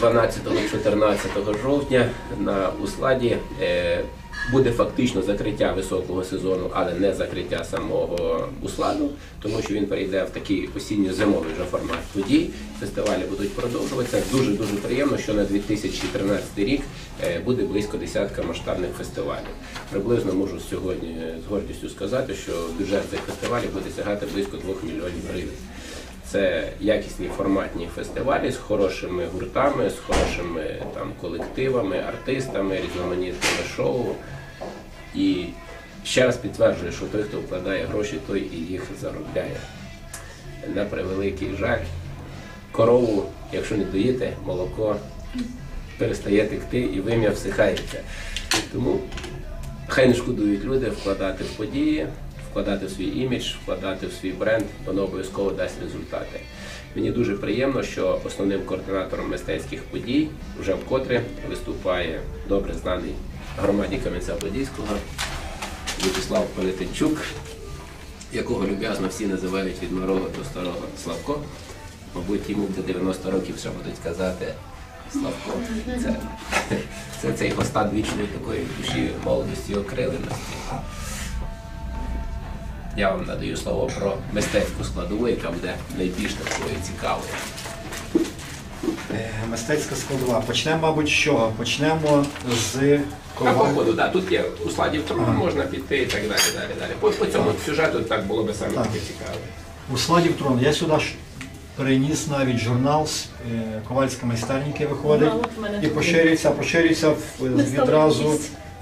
12-14 жовтня на Усладі е, буде фактично закриття високого сезону, але не закриття самого Усладу, тому що він перейде в такий осінньо-зимовий вже формат подій. Фестивалі будуть продовжуватися. Дуже дуже приємно, що на 2013 рік е, буде близько десятка масштабних фестивалів. Приблизно можу сьогодні з гордістю сказати, що бюджет цих фестивалів буде сягати близько 2 мільйонів гривень. Це якісні форматні фестивалі з хорошими гуртами, з хорошими там колективами, артистами, різноманітними шоу. І ще раз підтверджую, що той, хто вкладає гроші, той і їх заробляє. На превеликий жаль, корову, якщо не доїте, молоко перестає текти і вим'я всихається. Тому хай не шкодують люди вкладати в події, вкладати в свій імідж, вкладати в свій бренд, воно обов'язково дасть результати. Мені дуже приємно, що основним координатором мистецьких подій вже вкотре виступає добре знаний громаді Кам'янця-Подільського Вячеслав Полетенчук, якого люб'язно всі називають від малого до старого Славко. Мабуть, йому буде 90 років, що будуть казати Славко. Це, це цей остат вічної такої душі молодості окриленості. Я вам надаю слово про мистецьку складову, яка буде найбільш такою цікавою. Е, Мистецька складова. Почнемо, мабуть, з чого? Почнемо з А по коваль. ходу, да, тут є у складі в можна піти і так далі. далі, далі. По, по цьому сюжету так було би саме Так. таке цікаве. У складі трон. Я сюди ж переніс навіть журнал з е, ковальська майстерня, який виходить, Да, от в мене і тут поширюється, поширюється в, відразу є.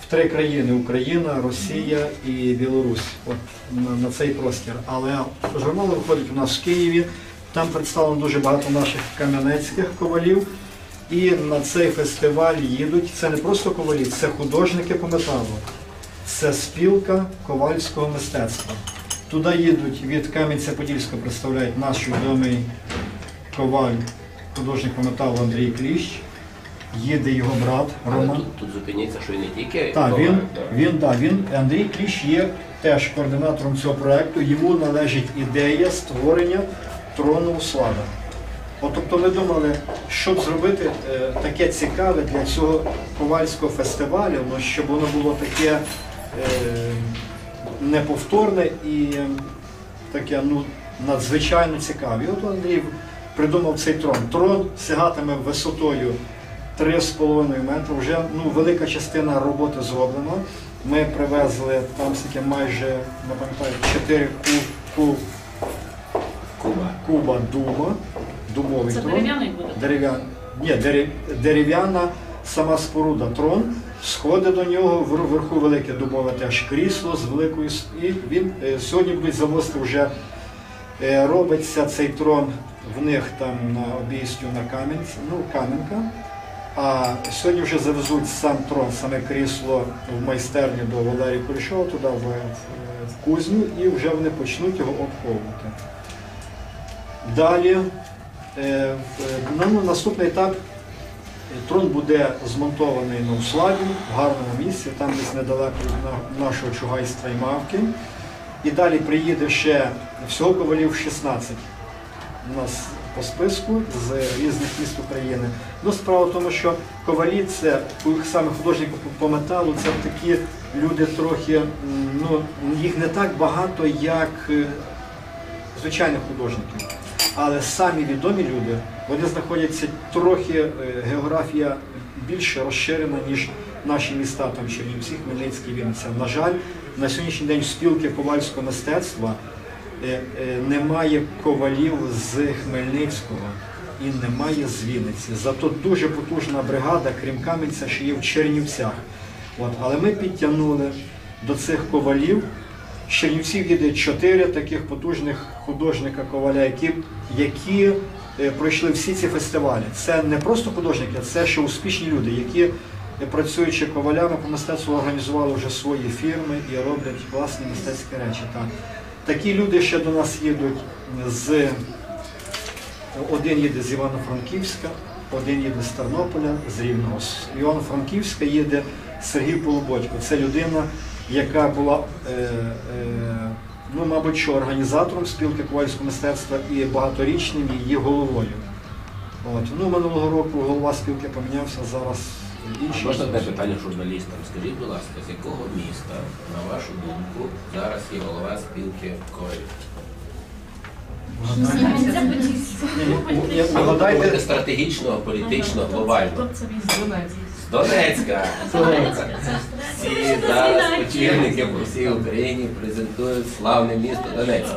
Три країни: Україна, Росія і Білорусь. От на, на цей простір. Але журнал виходить у нас в Києві. Там представлено дуже багато наших кам'янецьких ковалів. І на цей фестиваль їдуть. Це не просто ковалі, це художники по металу. Це спілка ковальського мистецтва. Туди їдуть від Кам'янця-Подільського представляють наш відомий коваль, художник по металу Андрій Кліщ. Їде його брат Але Роман. тут, тут зупиніться, що і не тільки Так, він, він, да, він, Андрій Кліщ є теж координатором цього проекту. Йому належить ідея створення трону Услада. От, тобто ми думали, щоб зробити е, таке цікаве для цього ковальського фестивалю, ну, щоб воно було таке е, неповторне і е, таке ну, надзвичайно цікаве. І от Андрій придумав цей трон. Трон сягатиме висотою 3,5 метри. Вже ну, велика частина роботи зроблена. Ми привезли там скільки майже, не пам'ятаю, 4 ку, ку, Куба. куба дуба, дубовий Це трон. дерев'яний буде? Дерев'яна, ні, дерев- дерев'яна сама споруда трон, сходи до нього, вверху велике дубове теж крісло з великою і він е, сьогодні будуть завозити вже е, робиться цей трон в них там на обійстю на Кам'янці, ну Кам'янка. А сьогодні вже завезуть сам трон, саме крісло в майстерню до Валерія Кулішова, туди в, в- кузню, і вже вони почнуть його обковувати. Далі Е, ну, наступний етап е, трон буде змонтований на Уславі, в гарному місці, там десь недалеко від нашого Чугайства і Мавки. І далі приїде ще всього ковалів 16 у нас по списку з різних міст України. Ну, справа в тому, що ковалі це саме художники по- металу, це такі люди трохи, ну, їх не так багато, як е, звичайних художників. Але самі відомі люди, вони знаходяться трохи е, географія більше розширена, ніж наші міста, там Чернівці, Хмельницький, Вінниця. На жаль, на сьогоднішній день спілки ковальського мистецтва немає ковалів з Хмельницького і немає з Вінниці. Зато дуже потужна бригада, крім Кам'янця, що є в Чернівцях. От, але ми підтягнули до цих ковалів. З Чернівців їде чотири таких потужних художника коваля, які, які е, пройшли всі ці фестивалі. Це не просто художники, це ще успішні люди, які, е, працюючи ковалями по мистецтву, організували вже свої фірми і роблять власні мистецькі речі. Так. Такі люди ще до нас їдуть з один їде з Івано-Франківська, один їде з Тернополя, з Рівного. З Івано-Франківська їде Сергій Полубочко. Це людина, яка була, е, е, ну, мабуть, що організатором спілки ковальського мистецтва і багаторічним її головою. От. Ну, минулого року голова спілки помінявся, зараз А можна одне питання журналістам? Скажіть, будь ласка, з якого міста, на вашу думку, зараз є голова спілки КОРів? Говорите стратегічного, політичного, глобального. З Донецька. Всі зараз очільники по всій Україні презентують славне місто Донецьк.